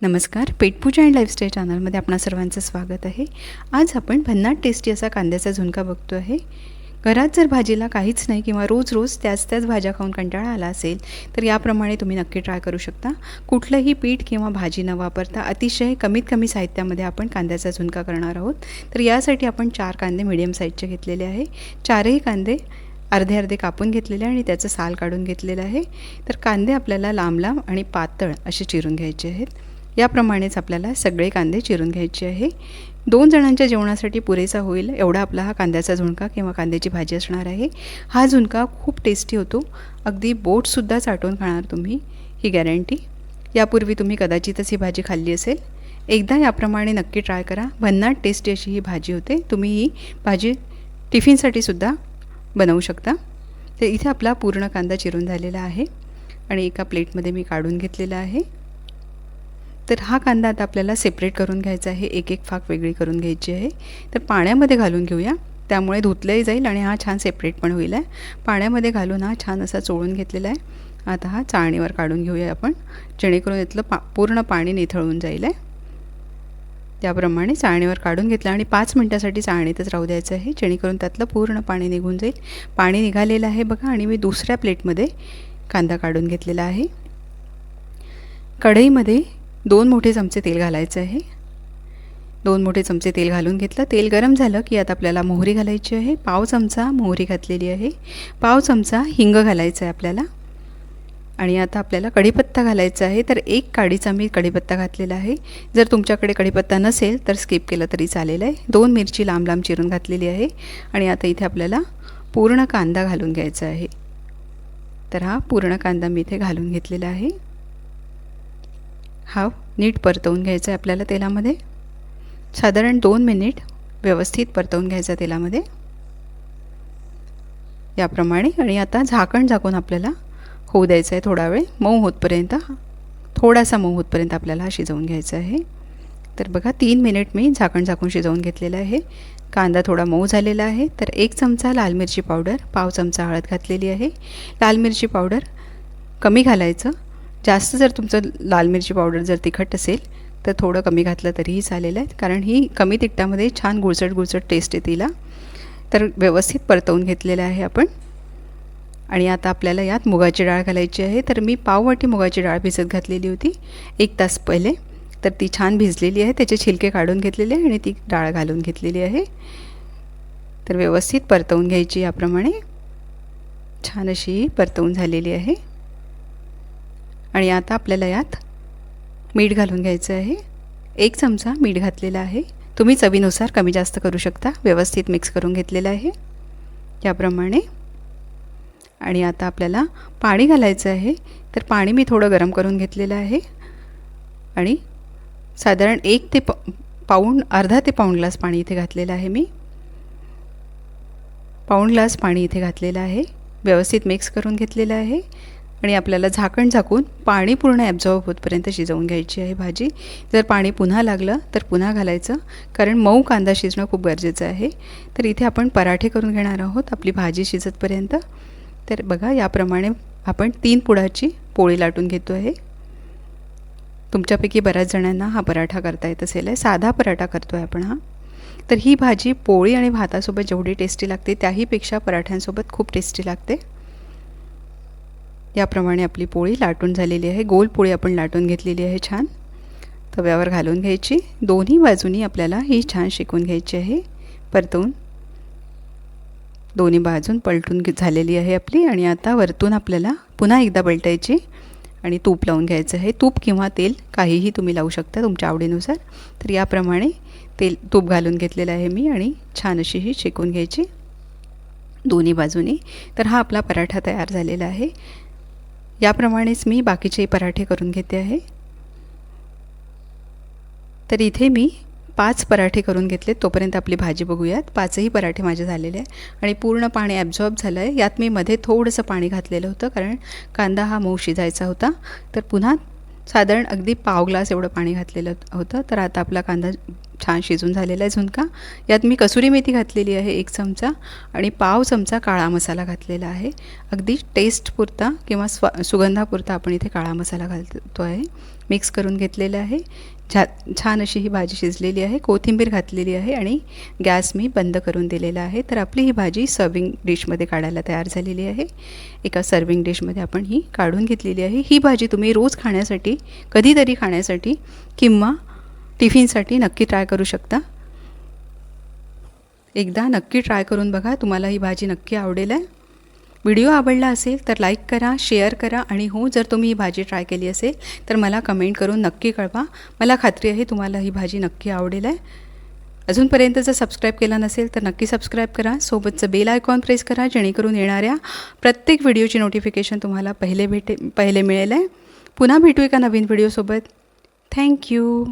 नमस्कार पेटपूजा and lifestyle चॅनलमध्ये आपणा सर्वांचं स्वागत आहे. आज आपण भन्नाट टेस्टी असा कांद्याचा झुणका बघतो आहे. घरात जर भाजीला काहीच नाही किंवा रोज रोज त्याच त्याच भाज्या खाऊन कंटाळा आला असेल तर याप्रमाणे तुम्ही नक्की ट्राय करू शकता. कुठलंही पीठ किंवा भाजी न वापरता अतिशय कमीत कमी साहित्यामध्ये आपण कांद्याचा झुणका करणार आहोत. तर यासाठी आपण चार कांदे मिडियम साईजचे घेतलेले आहे. चारही कांदे अर्धे अर्धे कापून घेतलेले आणि त्याचं साल काढून घेतलेलं आहे. तर कांदे आपल्याला लांब लांब आणि पातळ असे चिरून घ्यायचे आहेत. याप्रमाणेच आपल्याला सगळे कांदे चिरून घ्यायचे आहे. दोन जणांच्या जेवणासाठी पुरेसा होईल एवढा आपला हा कांद्याचा झुणका किंवा कांद्याची भाजी असणार आहे. हा झुणका खूप टेस्टी होतो. अगदी बोटसुद्धा चाटून खाणार तुम्ही ही गॅरंटी यापूर्वी तुम्ही कदाचितच ही भाजी खाल्ली असेल. एकदा याप्रमाणे नक्की ट्राय करा. भन्नाट टेस्टी अशी ही भाजी होते. तुम्ही ही भाजी टिफिनसाठी सुद्धा बनवू शकता. तर इथे आपला पूर्ण कांदा चिरून झालेला आहे. आणि एका प्लेटमध्ये मी काढून घेतलेला आहे. तर हा कांदा आता आपल्याला सेपरेट करून घ्यायचा आहे. एक एक फाक वेगळी करून घ्यायची आहे. तर पाण्यामध्ये घालून घेऊया. त्यामुळे धुतलंही जाईल आणि हा छान सेपरेट पण होईल आहे. पाण्यामध्ये घालून हा छान असा चोळून घेतलेला आहे. आता हा चाळणीवर काढून घेऊया आपण. जेणेकरून यातलं पा पूर्ण पाणी निथळून जाईल आहे. त्याप्रमाणे चाळणीवर काढून घेतलं आणि पाच मिनटासाठी चाळणीतच राहू द्यायचं आहे. जेणेकरून त्यातलं पूर्ण पाणी निघून जाईल. पाणी निघालेलं आहे बघा आणि मी दुसऱ्या प्लेटमध्ये कांदा काढून घेतलेला आहे. कढईमध्ये दोन मोठे चमचे तेल घालायचं आहे. दोन मोठे चमचे तेल घालून घेतलं. तेल गरम झालं की आता आपल्याला मोहरी घालायची आहे. पाव चमचा मोहरी घातलेली आहे. पाव चमचा हिंग घालायचं आहे आपल्याला. आणि आता आपल्याला कढीपत्ता घालायचा आहे. तर एक काडीचा मी कढीपत्ता घातलेला आहे. जर तुमच्याकडे कढीपत्ता नसेल तर स्किप केलं तरी चालेल आहे. दोन मिरची लांब लांब चिरून घातलेली आहे. आणि आता इथे आपल्याला पूर्ण कांदा घालून घ्यायचा आहे. तर हा पूर्ण कांदा मी इथे घालून घेतलेला आहे. हा नीट परतवून घ्यायचा आहे आपल्याला तेलामध्ये. साधारण दोन मिनिट व्यवस्थित परतवून घ्यायचा तेलामध्ये. याप्रमाणे आणि आता झाकण झाकून आपल्याला होऊ द्यायचं आहे थोडा वेळ. मऊ होतपर्यंत थोडासा मऊ होतपर्यंत आपल्याला हा शिजवून घ्यायचा आहे. तर बघा तीन मिनिट मी झाकण झाकून शिजवून घेतलेलं आहे. कांदा थोडा मऊ झालेला आहे. तर एक चमचा लाल मिरची पावडर पाव चमचा हळद घातलेली आहे. लाल मिरची पावडर कमी घालायचं. जास्त जर तुमचं लाल मिरची पावडर जर तिखट असेल तर थोडं कमी घातलं तरीही चालेलं आहे. कारण ही कमी तिखटामध्ये छान गुळचट गुळचट टेस्ट येते तिला. तर व्यवस्थित परतवून घेतलेलं आहे आपण. आणि आता आपल्याला यात मुगाची डाळ घालायची आहे. तर मी पाववाटी मुगाची डाळ भिजत घातलेली होती एक तास पहिले. तर ती छान भिजलेली आहे. त्याचे छिलके काढून घेतलेले आहे आणि ती डाळ घालून घेतलेली आहे. तर व्यवस्थित परतवून घ्यायची याप्रमाणे. छान अशी परतवून झालेली आहे. आणि आता आपल्याला यात मीठ घालून घ्यायचं आहे. एक चमचा मीठ घातलेला आहे. तुम्ही चवीनुसार कमी जास्त करू शकता. व्यवस्थित मिक्स करून घेतलेलं आहे. याप्रमाणे आणि आता आपल्याला पाणी घालायचं आहे. तर पाणी मी थोडं गरम करून घेतलेलं आहे. आणि साधारण एक ते प पाऊण अर्धा ते पाऊण ग्लास पाणी इथे घातलेलं आहे मी. पाऊण ग्लास पाणी इथे घातलेलं आहे. व्यवस्थित मिक्स करून घेतलेलं आहे. आणि आपल्याला झाकण झाकून पाणी पूर्ण ॲब्झॉर्ब होतपर्यंत शिजवून घ्यायची आहे भाजी. जर पाणी पुन्हा लागलं तर पुन्हा घालायचं. कारण मऊ कांदा शिजणं खूप गरजेचं आहे. तर इथे आपण पराठे करून घेणार आहोत आपली भाजी शिजतपर्यंत. तर बघा याप्रमाणे आपण तीन पुडाची पोळी लाटून घेतो आहे. तुमच्यापैकी बऱ्याच जणांना हा पराठा करता येत असेल आहे. साधा पराठा करतो आहे आपण हा. तर ही भाजी पोळी आणि भातासोबत जेवढी टेस्टी लागते त्याहीपेक्षा पराठ्यांसोबत खूप टेस्टी लागते. याप्रमाणे आपली पोळी लाटून झालेली आहे. गोल पोळी आपण लाटून घेतलेली आहे छान. तव्यावर घालून घ्यायची. दोन्ही बाजूनी आपल्याला ही छान शिकून घ्यायची आहे. परतवून दोन्ही बाजून पलटून झालेली आहे आपली. आणि आता वरतून आपल्याला पुन्हा एकदा पलटायची. आणि तूप लावून घ्यायचं आहे. तूप किंवा तेल काहीही तुम्ही लावू शकता तुमच्या आवडीनुसार. तर याप्रमाणे तेल तूप घालून घेतलेलं आहे मी आणि छान अशी ही शेकून घ्यायची. दोन्ही बाजूनी. तर हा आपला पराठा तयार झालेला आहे. याप्रमाणेच मी बाकीचे पराठे करून घेते आहे. तर इथे मी पाच पराठे करून घेतलेत तोपर्यंत आपली भाजी बघूयात. पाचही पराठे माझे झालेले आहे आणि पूर्ण पाणी ॲब्झॉर्ब झालं आहे यात मी मध्ये थोडंसं पाणी घातलेलं होतं कारण कांदा हा मऊ शिजायचा होता. तर पुन्हा साधारण अगदी पाव ग्लास एवढं पाणी घातलेलं होतं. तर आता आपला कांदा छान शिजून झालेला आहे झुणका. यात मी कसुरी मेथी घातलेली आहे एक चमचा आणि पाव चमचा काळा मसाला घातलेला आहे. अगदी टेस्टपुरता किंवा स्व सुगंधापुरता आपण इथे काळा मसाला घालतो आहे मिक्स करून घेतलेलं आहे. छा छान अशी ही भाजी शिजलेली आहे. कोथिंबीर घातलेली आहे आणि गॅस मी बंद करून दिलेला आहे. तर आपली ही भाजी सर्विंग डिशमध्ये काढायला तयार झालेली आहे. एका सर्विंग डिशमध्ये आपण ही काढून घेतलेली आहे. ही भाजी तुम्ही रोज खाण्यासाठी कधीतरी खाण्यासाठी किंवा टिफिनसाठी नक्की ट्राय करू शकता. एकदा नक्की ट्राय करून बघा तुम्हाला ही भाजी नक्की आवडेल आहे. व्हिडिओ आवडला असेल तर लाईक करा शेअर करा आणि हो जर तुम्ही ही भाजी ट्राय केली असेल तर मला कमेंट करून नक्की कळवा. मला खात्री आहे तुम्हाला ही भाजी नक्की आवडेल आहे. अजूनपर्यंत जर सबस्क्राईब केला नसेल तर नक्की सबस्क्राईब करा. सोबतचं बेल आयकॉन प्रेस करा जेणेकरून येणाऱ्या प्रत्येक व्हिडिओची नोटिफिकेशन तुम्हाला पहिले भेटे पहिले मिळेल आहे. पुन्हा भेटू एका नवीन व्हिडिओसोबत थँक्यू